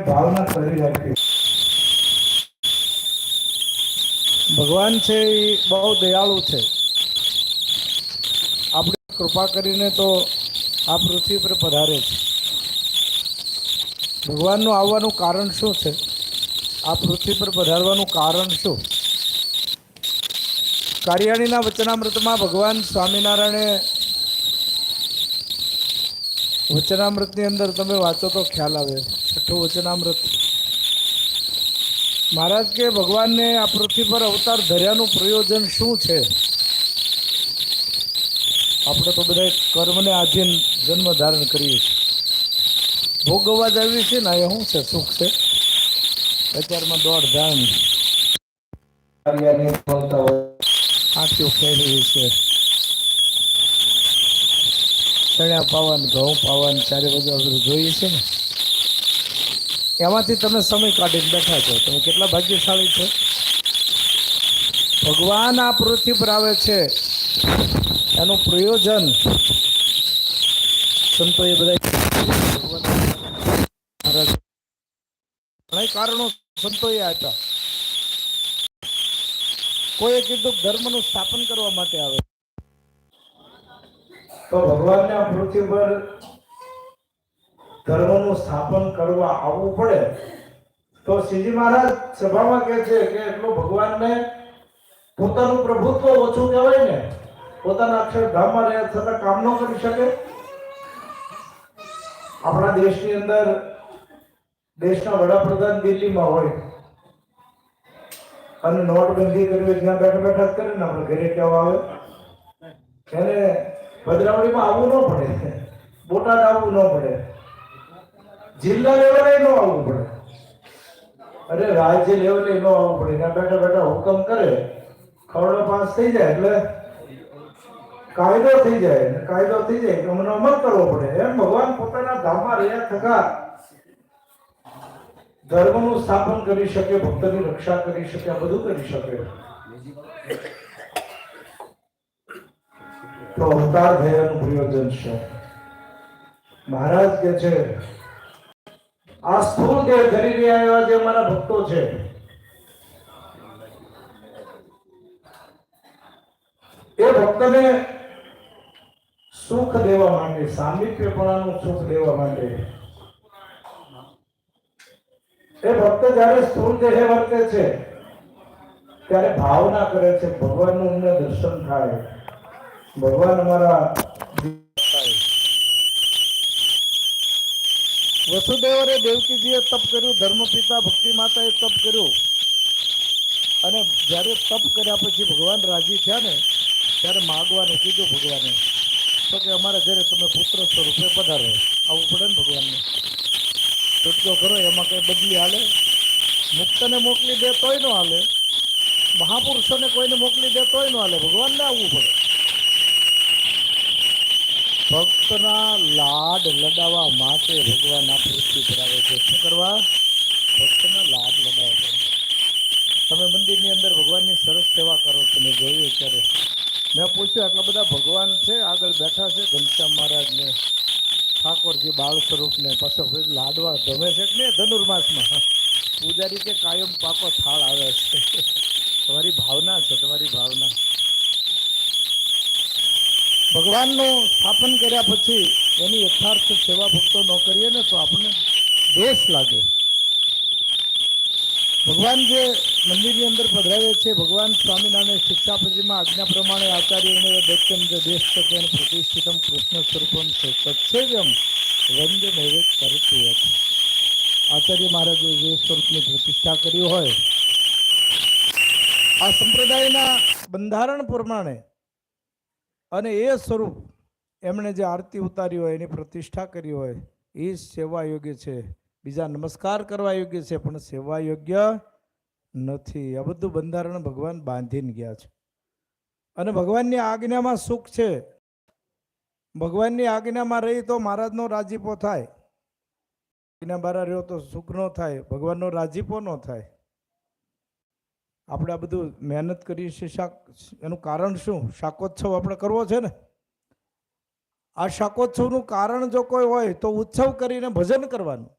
કરવાની ભાવના કરી રાખી. ભગવાન છે એ બહુ દયાળુ છે. આપણે કૃપા કરીને તો આ પૃથ્વી પર પધારે છે. ભગવાનનું આવવાનું કારણ શું છે? આ પૃથ્વી પર પધારવાનું કારણ શું? કારિયાણીના વચનામૃતમાં ભગવાન સ્વામિનારાયણે વચનામૃતની અંદર તમે વાંચો તો ખ્યાલ આવે. છઠ્ઠું વચનામૃત. મહારાજ કે ભગવાનને આ પૃથ્વી પર અવતાર ધર્યાનું પ્રયોજન શું છે? આપણે તો બધા કર્મને આધીન જન્મ ધારણ કરીએ છીએ. ભોગવવા જ છીએ છે ને એ શું છે? સુખ છે? અત્યારમાં દોઢ ધામ સાચું ખેડી છે. ચણ્યા પાવન, ઘઉં પાવન, ચારે બધું બધું જોઈએ છે ને. એમાંથી તમે સમય કાઢીને બેઠા છો. તમે કેટલા ભાગ્યશાળી છો? ભગવાન આ પૃથ્વી પર આવે છે. એનું પ્રયોજન બધા ભગવાન મહારાજ ઘણા કારણો સંતોએ આપ્યા. કોઈએ કીધું ધર્મનું સ્થાપન કરવા માટે આવે તો ભગવાનને પૃથ્વી પર ધર્મનું સ્થાપન કરવા આવવું પડે. તો શ્રીજી મહારાજ સભામાં કહે છે કે એટલો ભગવાનને પોતાનું પ્રભુત્વ ઓછું કહેવાય ને, પોતાના અક્ષરધામમાં રહે છતાં કામ ન કરી શકે. આપણા દેશની અંદર દેશના વડાપ્રધાન દિલ્હીમાં હોય અને નોટબંધી કરવી ત્યાં બેઠા બેઠા જ કરે ને, આપણે ઘરે કહેવા આવે. એને ભદ્રાવળીમાં આવવું ન પડે. બોટાદ આવવું ન પડે. જિલ્લા લેવલે ન આવવું પડે. અરે રાજ્ય લેવલે ન આવવું પડે. ત્યાં બેઠા બેઠા હુકમ કરે. ખરડો પાસ થઈ જાય એટલે કાયદો થઈ જાય. કાયદો થઈ જાય તો મને અમલ કરવો પડે. એમ ભગવાન પોતાના ધામમાં રહ્યા થકા ધર્મનું સ્થાપન કરી શકે, ભક્તની રક્ષા કરી શકે બધું કરી શકે. તો અવતાર થયાનું પ્રયોજન છે મહારાજ કે છે, આ સ્થૂળ દેહ ધરી રહ્યા એવા જે મારા ભક્તો છે? એ ભક્તને સુખ દેવા માટે સામીપ્યપણાનું સુખ દેવા માટે એ ભક્ત જ્યારે સ્થૂળ દેહે વર્તે છે, ત્યારે ભાવના કરે છે, ભગવાનનું નું દર્શન થાય. ભગવાન અમારા વસુદેવરે દેવકીજીએ તપ કર્યું, ધર્મપિતા ભક્તિ માતાએ તપ કર્યું. અને જ્યારે તપ કર્યા પછી ભગવાન રાજી થયા ને, ત્યારે માગવાનું કીધું ભગવાને, તો કે અમારા ઘરે તમે પુત્ર સ્વરૂપે પધારો. આવું પડે ને ભગવાનને. છૂટકો કરો, એમાં કંઈ બદલી હાલે? મુક્તને મોકલી દે તોય ન હાલે. મહાપુરુષોને કોઈને મોકલી દે તોય ન હાલે. ભગવાનને આવવું પડે. ભક્તના લાડ લડાવવા માટે ભગવાન આ પૃથ્વી કરાવે છે. શું કરવા? ભક્તના લાડ લડાવવા તમે મંદિરની અંદર ભગવાનની સરસ સેવા કરો છો મેં જોયું ત્યારે. મેં પૂછ્યું, આટલા બધા ભગવાન છે, આગળ બેઠા છે? ઘનશ્યામ મહારાજને, ઠાકોરજી બાળ સ્વરૂપને, પછી લાડવા ગમે છે કે નહીં? ધનુર્માસમાં. પૂજારી કે કાયમ પાકો થાળ આવે છે. તમારી ભાવના છે, તમારી ભાવના. ભગવાનનું સ્થાપન કર્યા પછી એની યથાર્થ સેવા ભક્તો ન કરીએ ને તો આપણને દોષ લાગે. ભગવાન જે મંદિરની અંદર પધરાવે છે, ભગવાન સ્વામિનારાયણ શિક્ષાપતિમાં આજ્ઞા પ્રમાણે આચાર્યને દૈત્યમ જે દેશ શકે અને પ્રતિષ્ઠિતમ કૃષ્ણ સ્વરૂપમ છે તત્સેવ્યમ વંદ્ય નૈવેદ હતું આચાર્ય મહારાજે જે સ્વરૂપની પ્રતિષ્ઠા કરી હોય, આ સંપ્રદાયના બંધારણ પ્રમાણે અને એ સ્વરૂપ એમણે જે આરતી ઉતારી હોય, એની પ્રતિષ્ઠા કરી હોય, એ સેવા યોગ્ય છે. બીજા નમસ્કાર કરવા યોગ્ય છે, પણ સેવા યોગ્ય નથી. આ બધું બંધારણ ભગવાન બાંધીને ગયા છે. અને ભગવાનની આજ્ઞામાં સુખ છે. ભગવાનની આજ્ઞામાં રહી તો મહારાજનો રાજીપો થાય. આજ્ઞા બારા રહ્યો તો સુખ ન થાય. ભગવાનનો રાજીપો ન થાય. આપણે આ બધું મહેનત કરીએ છીએ, શાક એનું કારણ શું? શાકોત્સવ આપણે કરવો છે ને? આ શાકોત્સવનું કારણ જો કોઈ હોય તો ઉત્સવ કરીને ભજન કરવાનું.